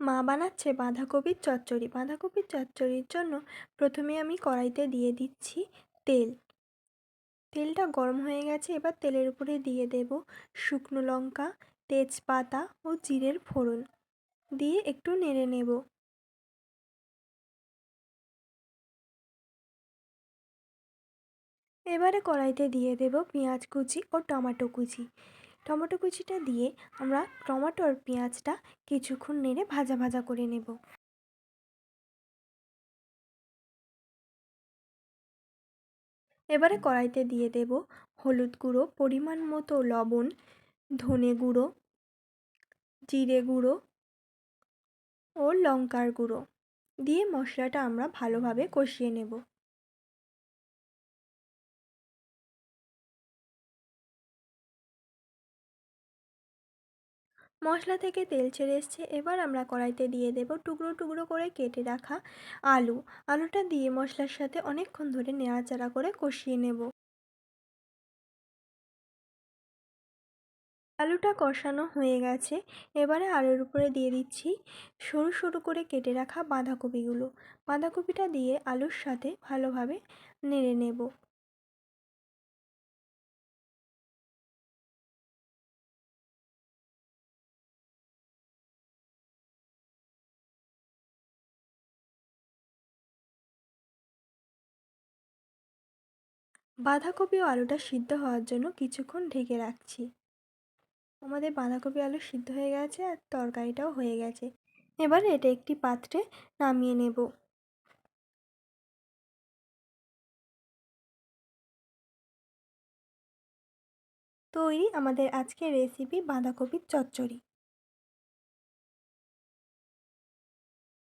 মা বানাচ্ছে বাঁধাকপির চচ্চড়ি। বাঁধাকপির চচ্চড়ির জন্য প্রথমে আমি কড়াইতে দিয়ে দিচ্ছি তেল। তেলটা গরম হয়ে গেছে, এবার তেলের উপরে দিয়ে দেব শুকনো লঙ্কা, তেজপাতা ও জিরের ফোড়ন। দিয়ে একটু নেড়ে নেব। এবারে কড়াইতে দিয়ে দেব পেঁয়াজ কুচি ও টমেটো কুচি। টমেটো কুচিটা দিয়ে আমরা টমেটো আর পেঁয়াজটা কিছুক্ষণ নেড়ে ভাজা ভাজা করে নেব। এবারে কড়াইতে দিয়ে দেব হলুদ গুঁড়ো, পরিমাণ মতো লবণ, ধনে গুঁড়ো, জিরে গুঁড়ো ও লঙ্কার গুঁড়ো। দিয়ে মশলাটা আমরা ভালোভাবে কষিয়ে নেব। মশলা থেকে তেল ছেড়ে এসছে। এবার আমরা কড়াইতে দিয়ে দেব টুকরো টুকরো করে কেটে রাখা আলু। আলুটা দিয়ে মশলার সাথে অনেকক্ষণ ধরে নেড়াচাড়া করে কষিয়ে নেব। আলুটা কষানো হয়ে গেছে। এবারে আলুর উপরে দিয়ে দিচ্ছি সরু সরু করে কেটে রাখা বাঁধাকপিগুলো। বাঁধাকপিটা দিয়ে আলুর সাথে ভালোভাবে নেড়ে নেব। বাঁধাকপি ও আলুটা সিদ্ধ হওয়ার জন্য কিছুক্ষণ ঢেকে রাখছি। আমাদের বাঁধাকপি আলু সিদ্ধ হয়ে গেছে আর তরকারিটাও হয়ে গেছে। এবার এটা একটি পাত্রে নামিয়ে নেব। তৈরি আমাদের আজকের রেসিপি বাঁধাকপির চচ্চড়ি।